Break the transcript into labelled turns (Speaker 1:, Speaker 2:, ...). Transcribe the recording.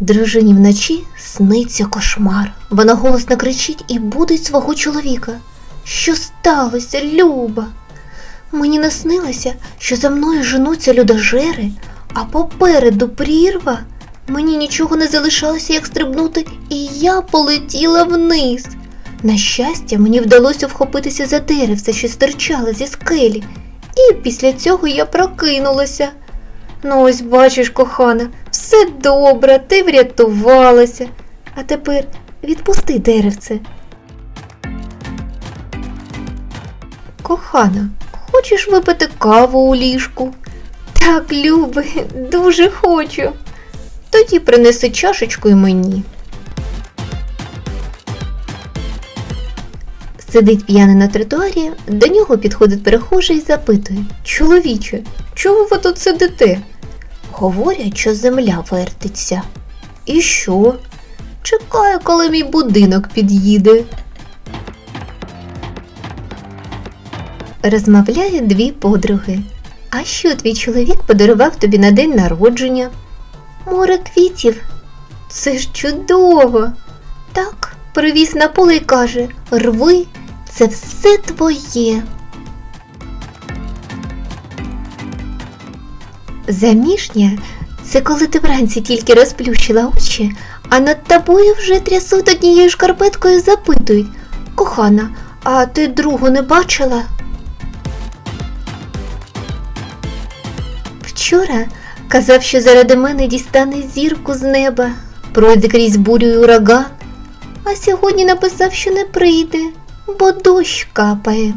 Speaker 1: Дружині вночі сниться кошмар. Вона голосно кричить і будить свого чоловіка. Що сталося, Люба? Мені наснилося, що за мною женуться людожери, а попереду прірва. Мені нічого не залишалося, як стрибнути, і я полетіла вниз. На щастя, мені вдалося вхопитися за деревце, що стирчало зі скелі, і після цього я прокинулася. Ну, ось бачиш, кохана, все добре, ти врятувалася. А тепер відпусти деревце. Кохана, хочеш випити каву у ліжку? Так, Люби, дуже хочу. Тоді принеси чашечку й мені. Сидить п'яний на тротуарі, до нього підходить перехожий і запитує Чоловіче, чого ви тут сидите? Говорять, що земля вертиться. І що? Чекаю, коли мій будинок під'їде. Розмовляють дві подруги. А що твій чоловік подарував тобі на день народження? Море квітів. Це ж чудово. Так, привіз на поле і каже: рви, це все твоє. Заміжня це коли ти вранці тільки розплющила очі, а над тобою вже трясуть однією шкарпеткою запитують Кохана, а ти другу не бачила? Вчора казав, що заради мене дістане зірку з неба, пройде крізь бурю і ураган, а сьогодні написав, що не прийде, бо дощ капає.